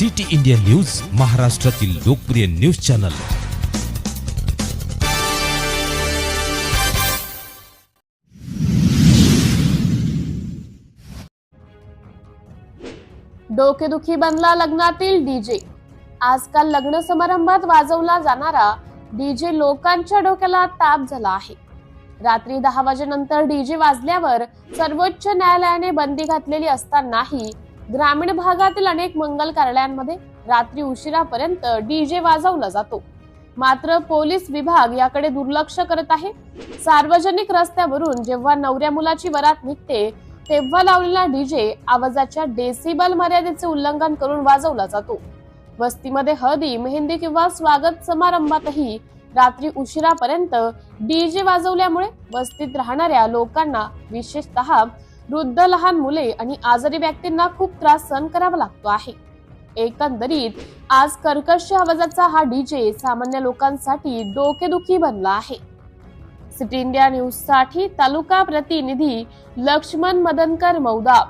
City India news महाराष्ट्रातील लोकप्रिय news channel. डोकेदुखी बनला लग्नातील डीजे आजकाल लग्न समारंभात वाजवला जाणारा डीजे लोकांच्या डोक्याला ताप झाला आहे. रात्री दहा वाजेनंतर डीजे वाजल्यावर सर्वोच्च न्यायालयाने बंदी घातलेली असतानाही ग्रामीण भागातील अनेक मंगल कार्यालयांमध्ये रात्री उशिरापर्यंत डीजे वाजवला जातो. मात्र पोलीस विभाग याकडे दुर्लक्ष करत आहे. सार्वजनिक रस्त्यावरून जेव्हा नवऱ्या मुलाची वरात निघते तेव्हा लावलेला डीजे आवाजाच्या डेसिबल मर्यादेचे उल्लंघन करून वाजवला जातो. वस्तीमध्ये हळदी मेहंदी किंवा स्वागत समारंभातही रात्री उशिरापर्यंत डीजे वाजवल्यामुळे वस्तीत राहणाऱ्या लोकांना विशेषतः वृद्ध लहान मुले आणि आजारी व्यक्तींना खूप त्रास सहन करावा लागतो आहे. एकंदरीत आज कर्कश आवाजाचा हा डीजे सामान्य लोकांसाठी डोकेदुखी बनला आहे. सिटी इंडिया न्यूजसाठी तालुका प्रतिनिधी लक्ष्मण मदनकर मौदा.